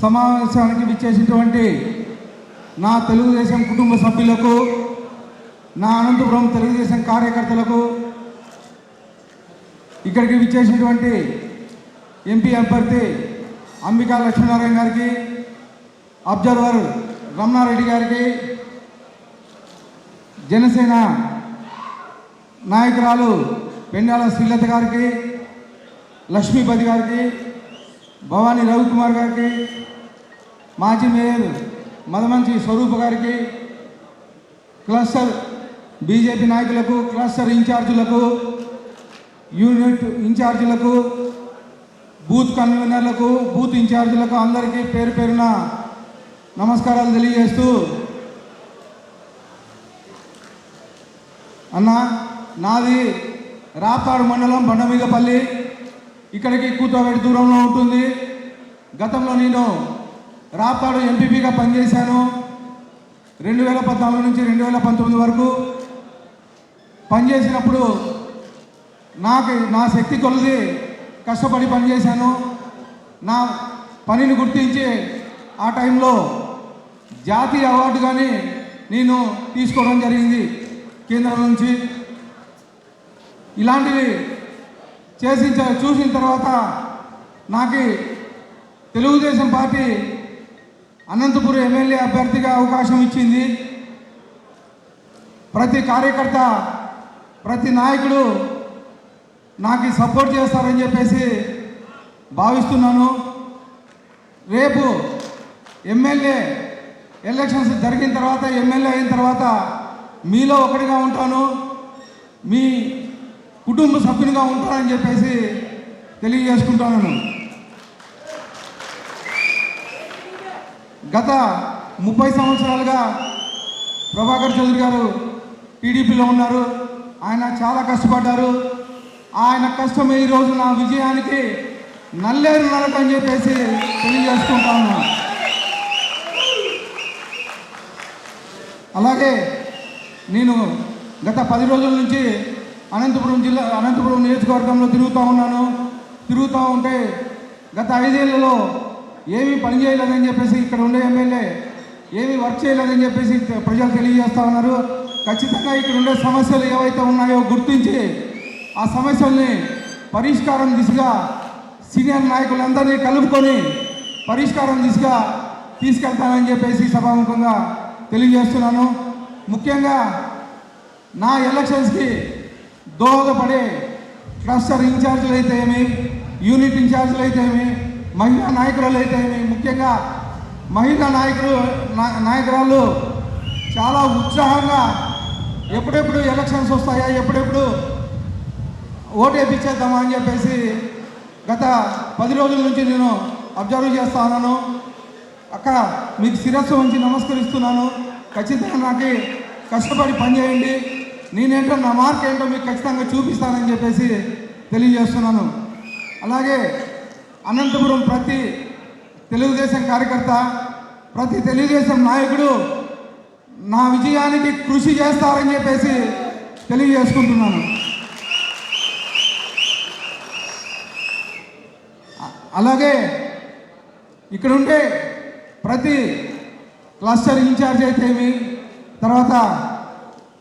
సమావేశానికి విచ్చేసినటువంటి నా తెలుగుదేశం కుటుంబ సభ్యులకు నా అనంతపురం తెలుగుదేశం కార్యకర్తలకు ఇక్కడికి విచ్చేసినటువంటి ఎంపీ అభ్యర్థి అంబికా లక్ష్మీనారాయణ గారికి అబ్జర్వర్ రమణారెడ్డి గారికి జనసేన నాయకురాలు పెండాల శ్రీలత గారికి లక్ష్మీపతి గారికి భవానీ రవికుమార్ గారికి మాజీ మేయర్ మదమంచి స్వరూప్ గారికి క్లస్టర్ బీజేపీ నాయకులకు క్లస్టర్ ఇన్ఛార్జీలకు యూనిట్ ఇన్ఛార్జీలకు బూత్ కన్వీనర్లకు బూత్ ఇన్ఛార్జీలకు అందరికీ పేరు పేరున నమస్కారాలు తెలియజేస్తూ అన్న నాది రాపాడు మండలం బండమిగపల్లి. ఇక్కడికి కూతోబెట్టి దూరంలో ఉంటుంది. గతంలో నేను రాపాడు ఎంపీపీగా పనిచేశాను. రెండు వేల పద్నాలుగు నుంచి రెండు వేల పంతొమ్మిది వరకు పనిచేసినప్పుడు నాకు నా శక్తి కొలది కష్టపడి పనిచేశాను. నా పనిని గుర్తించి ఆ టైంలో జాతీయ అవార్డు కానీ నేను తీసుకోవడం జరిగింది కేంద్రం నుంచి. ఇలాంటివి చేసి చూసిన తర్వాత నాకు తెలుగుదేశం పార్టీ అనంతపురం ఎమ్మెల్యే అభ్యర్థిగా అవకాశం ఇచ్చింది. ప్రతి కార్యకర్త ప్రతి నాయకుడు నాకు సపోర్ట్ చేస్తారని చెప్పేసి భావిస్తున్నాను. రేపు ఎమ్మెల్యే ఎలక్షన్స్ జరిగిన తర్వాత ఎమ్మెల్యే అయిన తర్వాత మీలో ఒకటిగా ఉంటాను. మీ కుటుంబ సభ్యునిగా ఉంటారని చెప్పేసి తెలియజేసుకుంటాను. గత ముప్పై సంవత్సరాలుగా ప్రభాకర్ చౌదరి గారు టీడీపీలో ఉన్నారు. ఆయన చాలా కష్టపడ్డారు. ఆయన కష్టమే ఈరోజు నా విజయానికి నల్లేరు నలక అని చెప్పేసి తెలియజేసుకుంటాను. అలాగే నేను గత పది రోజుల నుంచి అనంతపురం జిల్లా అనంతపురం నియోజకవర్గంలో తిరుగుతూ ఉన్నాను. తిరుగుతూ ఉంటే గత ఐదేళ్ళలో ఏమీ పని చేయలేదని చెప్పేసి ఇక్కడ ఉండే ఎమ్మెల్యే ఏమీ వర్క్ చేయలేదని చెప్పేసి ప్రజలు తెలియజేస్తూ ఉన్నారు. ఖచ్చితంగా ఇక్కడ ఉండే సమస్యలు ఏవైతే ఉన్నాయో గుర్తించి ఆ సమస్యల్ని పరిష్కారం దిశగా సీనియర్ నాయకులందరినీ కలుపుకొని పరిష్కారం దిశగా తీసుకెళ్తానని చెప్పేసి సభాముఖంగా తెలియజేస్తున్నాను. ముఖ్యంగా నా ఎలక్షన్స్కి దోహదపడే క్లస్టర్ ఇన్ఛార్జీలు అయితే ఏమి యూనిట్ ఇన్ఛార్జీలు అయితే ఏమి మహిళా నాయకురాలు అయితే ఏమి ముఖ్యంగా మహిళా నాయకులు నాయకురాలు చాలా ఉత్సాహంగా ఎప్పుడెప్పుడు ఎలక్షన్స్ వస్తాయా ఎప్పుడెప్పుడు ఓటు వేయించేద్దామా అని చెప్పేసి గత పది రోజుల నుంచి నేను అబ్జర్వ్ చేస్తా ఉన్నాను. అక్క మీకు శిరస్సు ఉంచి నమస్కరిస్తున్నాను. ఖచ్చితంగా నాకు కష్టపడి పనిచేయండి. నేనేంటో నా మార్క్ ఏంటో మీకు ఖచ్చితంగా చూపిస్తానని చెప్పేసి తెలియజేస్తున్నాను. అలాగే అనంతపురం ప్రతి తెలుగుదేశం కార్యకర్త ప్రతి తెలుగుదేశం నాయకుడు నా విజయానికి కృషి చేస్తారని చెప్పేసి తెలియజేసుకుంటున్నాను. అలాగే ఇక్కడ ఉండే ప్రతి క్లస్టర్ ఇన్ఛార్జ్ అయితేమి తర్వాత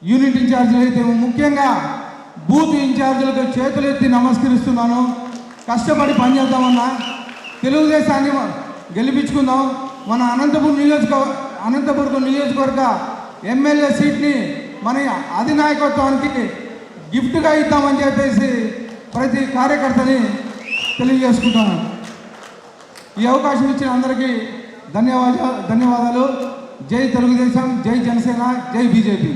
యూనిట్ ఇన్ఛార్జీలు అయితే ముఖ్యంగా బూత్ ఇన్ఛార్జీలకు చేతులు ఎత్తి నమస్కరిస్తున్నాను. కష్టపడి పనిచేద్దామన్నా తెలుగుదేశాన్ని గెలిపించుకుందాం. మన అనంతపురం నియోజక అనంతపురం నియోజకవర్గ ఎమ్మెల్యే సీట్ని మన అధినాయకత్వానికి గిఫ్ట్గా ఇద్దామని చెప్పేసి ప్రతి కార్యకర్తని తెలియజేసుకుంటాను ఈ అవకాశం ఇచ్చిన అందరికీ ధన్యవాదాలు ధన్యవాదాలు. జై తెలుగుదేశం జై జనసేన జై బీజేపీ.